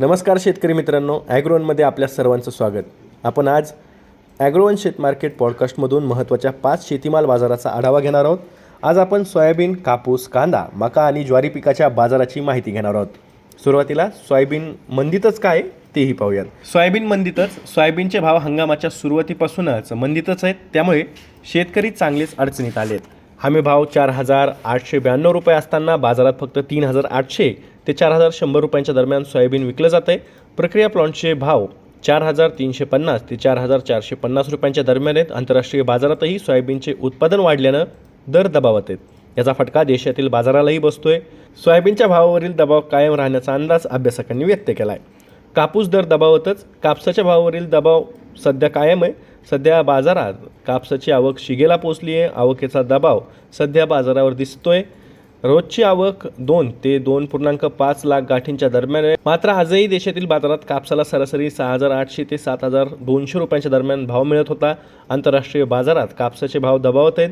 नमस्कार शेतकरी मित्रांनो ॲग्रोवनमध्ये आपल्या सर्वांचं स्वागत. आपण आज ॲग्रोवन शेत मार्केट पॉडकास्टमधून महत्त्वाच्या पाच शेतीमाल बाजाराचा आढावा घेणार आहोत. आज आपण सोयाबीन कापूस कांदा मका आणि ज्वारी पिकाच्या बाजाराची माहिती घेणार आहोत. सुरुवातीला सोयाबीन मंदीतच काय तेही पाहूयात. सोयाबीन मंदीतच सोयाबीनचे भाव हंगामाच्या सुरुवातीपासूनच मंदीतच आहेत त्यामुळे शेतकरी चांगलेच अडचणीत आलेत. हमी भाव चार हजार आठशे ब्याण्णव रुपये असताना बाजारात फक्त तीन हजार आठशे ते चार हजार शंभर रुपयांच्या दरम्यान सोयाबीन विकलं जातं आहे प्रक्रिया प्लॉन्टचे भाव चार हजार तीनशे पन्नास ते चार हजार चारशे पन्नास रुपयांच्या दरम्यान आहेत. आंतरराष्ट्रीय बाजारातही सोयाबीनचे उत्पादन वाढल्यानं दर दबावात आहेत. याचा फटका देशातील बाजारालाही बसतोय. सोयाबीनच्या भावावरील दबाव कायम राहण्याचा अंदाज अभ्यासकांनी व्यक्त केला आहे कापूस दर दबावतच कापसाच्या भावावरील दबाव सध्या कायम आहे. सध्या बाजारात कापसाची आवक शिगेला पोचली आहे. आवकेचा दबाव सध्या बाजारावर दिसतोय. रोजची आवक दोन ते दोन पूर्णांक पाच लाख गाठींच्या दरम्यान आहे. मात्र आजही देशातील बाजारात कापसाला सरासरी सहा हजार आठशे ते सात हजार दोनशे रुपयांच्या दरम्यान भाव मिळत होता. आंतरराष्ट्रीय बाजारात कापसाचे भाव दबावत आहेत.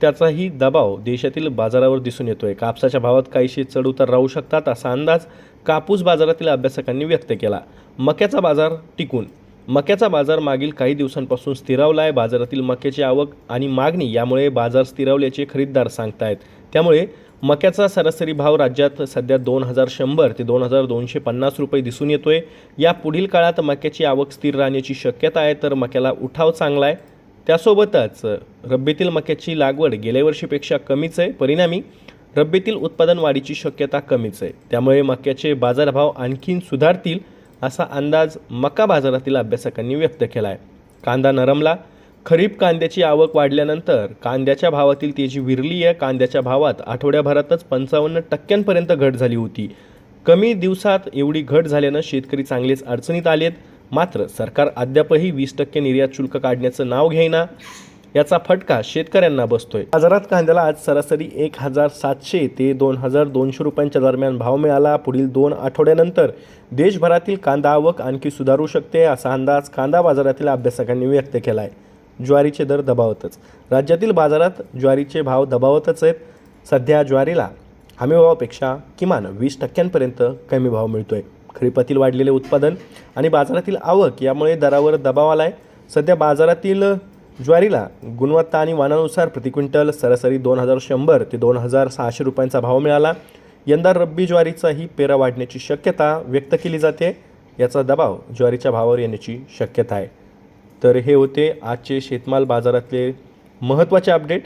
त्याचाही दबाव देशातील बाजारावर दिसून येतोय. कापसाच्या भावात काहीशी चढउतार राहू शकतात असा अंदाज कापूस बाजारातील अभ्यासकांनी व्यक्त केला. मक्याचा बाजार टिकून मक्याचा बाजार मागील काही दिवसांपासून स्थिरावला आहे. बाजारातील मक्याची आवक आणि मागणी यामुळे बाजार स्थिरावल्याचे खरीददार सांगतायत. त्यामुळे मक्याचा सरासरी भाव राज्यात सध्या दोन हजार शंभर ते दोन हजार दोनशे पन्नास रुपये दिसून येतोय. या पुढील काळात मक्याची आवक स्थिर राहण्याची शक्यता आहे तर मक्याला उठाव चांगला आहे. त्यासोबतच रब्बीतील मक्याची लागवड गेल्या वर्षीपेक्षा कमीच आहे. परिणामी रब्बीतील उत्पादन वाढीची शक्यता कमीच आहे. त्यामुळे मक्याचे बाजारभाव आणखीन सुधारतील. असा अंदाज मका बाजारातील अभ्यासकांनी व्यक्त केला आहे कांदा नरमला खरीप कांद्याची आवक वाढल्यानंतर कांद्याच्या भावातील तेजी विरली आहे कांद्याच्या भावात आठवड्याभरातच पंचावन्न टक्क्यांपर्यंत घट झाली होती. कमी दिवसात एवढी घट झाल्यानं शेतकरी चांगलेच अडचणीत आलेत. मात्र सरकार अद्यापही वीस टक्के निर्यात शुल्क काढण्याचं नाव घेईना. याचा फटका शेतकऱ्यांना बसतोय. बाजारात कांद्याला आज सरासरी एक हजार सातशे ते दोन हजार दोनशे रुपयांच्या दरम्यान भाव मिळाला. पुढील दोन आठवड्यानंतर देशभरातील कांदा आवक आणखी सुधारू शकते असा अंदाज कांदा बाजारातील अभ्यासकांनी व्यक्त केला आहे ज्वारीचे दर दबावतच. राज्यातील बाजारात ज्वारीचे भाव दबावतच आहेत. सध्या ज्वारीला हमीभावापेक्षा किमान वीस टक्क्यांपर्यंत कमी भाव मिळतोय. खरीपातील वाढलेले उत्पादन आणि बाजारातील आवक यामुळे दरावर दबाव आला आहे सध्या बाजारातील ज्वारीला गुणवत्ता आणि वाणानुसार प्रति क्विंटल सरासरी दोन हजार शंभर ते दोन हजार सहाशे रुपयांचा भाव मिळाला. यंदा रब्बी ज्वारीचाही पेरा वाढण्याची शक्यता व्यक्त केली जाते. याचा दबाव ज्वारीच्या भावावर येण्याची शक्यता आहे. तर हे होते आजचे शेतमाल बाजारातले महत्त्वाचे अपडेट.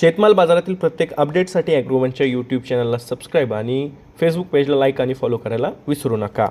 शेतमाल बाजारातील प्रत्येक अपडेटसाठी ॲग्रोवनच्या यूट्यूब चॅनलला सबस्क्राईब आणि फेसबुक पेजला लाईक आणि फॉलो करायला विसरू नका.